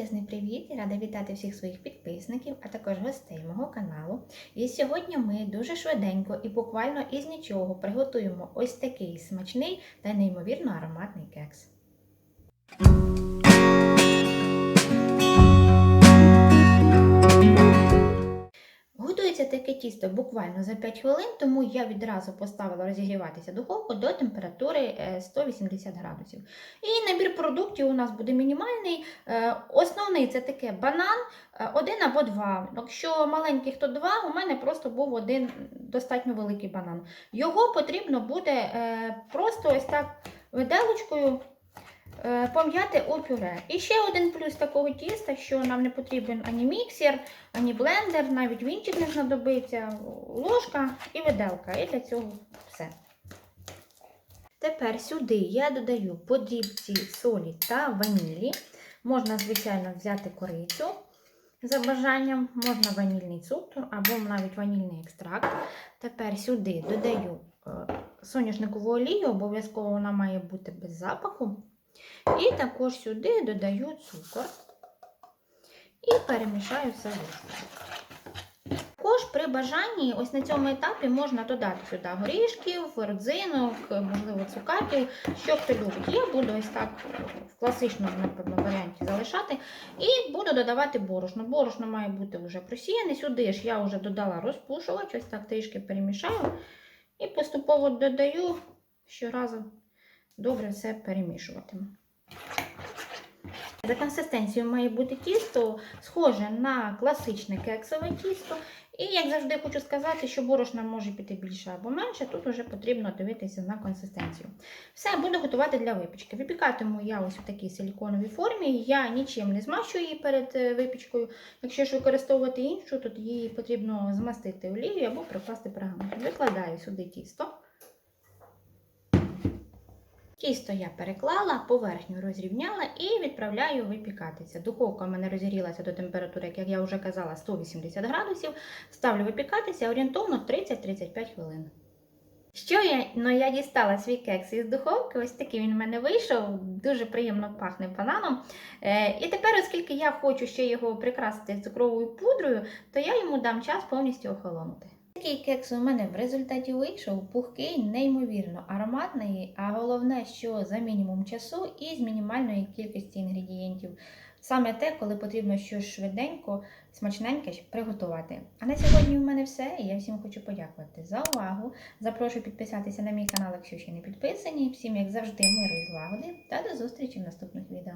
Величезний привіт рада вітати всіх своїх підписників, а також гостей мого каналу. І сьогодні ми дуже швиденько і буквально із нічого приготуємо ось такий смачний та неймовірно ароматний кекс. Готується таке тісто буквально за 5 хвилин, тому я відразу поставила розігріватися духовку до температури е, 180 градусів. І набір продуктів у нас буде мінімальний. Е, Основний це таке банан, е, один або два. Якщо маленьких, то два, у мене просто був один достатньо великий банан. Його потрібно буде е, просто ось так виделочкою е, пом'яти у пюре. І ще один плюс такого тіста, що нам не потрібен ані міксер, ані блендер, навіть вінчик не знадобиться, ложка і виделка. І для цього все. Тепер сюди я додаю по дрібці солі та ванілі. Можна, звичайно, взяти корицю за бажанням, можна ванільний цукор або навіть ванільний екстракт. Тепер сюди додаю е, соняшникову олію, обов'язково вона має бути без запаху. І також сюди додаю цукор і перемішаю все ложкою. Також при бажанні, ось на цьому етапі можна додати сюди горішків, родзинок, можливо, цукатів, що хто любить. Я буду ось так в класичному напевно, варіанті залишати. І буду додавати борошно. Борошно має бути вже просіяне. Сюди ж я вже додала розпушувач, ось так трішки перемішаю. І поступово додаю щоразу добре все перемішуватиму. За консистенцією має бути тісто схоже на класичне кексове тісто. І, як завжди, хочу сказати, що борошна може піти більше або менше, тут вже потрібно дивитися на консистенцію. Все, буду готувати для випічки. Випікатиму я ось в такій силіконовій формі. Я нічим не змащую її перед е, випічкою. Якщо ж використовувати іншу, то її потрібно змастити олією або прикласти пергамент. Викладаю сюди тісто. Тісто я переклала, поверхню розрівняла і відправляю випікатися. Духовка в мене розігрілася до температури, як я вже казала, 180 градусів. Ставлю випікатися орієнтовно 30-35 хвилин. Що я? Ну, я дістала свій кекс із духовки, ось такий він в мене вийшов, дуже приємно пахне бананом. Е, і тепер, оскільки я хочу ще його прикрасити цукровою пудрою, то я йому дам час повністю охолонути. Такий кекс у мене в результаті вийшов пухкий, неймовірно ароматний, а головне, що за мінімум часу і з мінімальної кількості інгредієнтів. Саме те, коли потрібно щось швиденько, смачненьке приготувати. А на сьогодні в мене все. Я всім хочу подякувати за увагу. Запрошую підписатися на мій канал, якщо ще не підписані. Всім, як завжди, миру і злагоди та до зустрічі в наступних відео.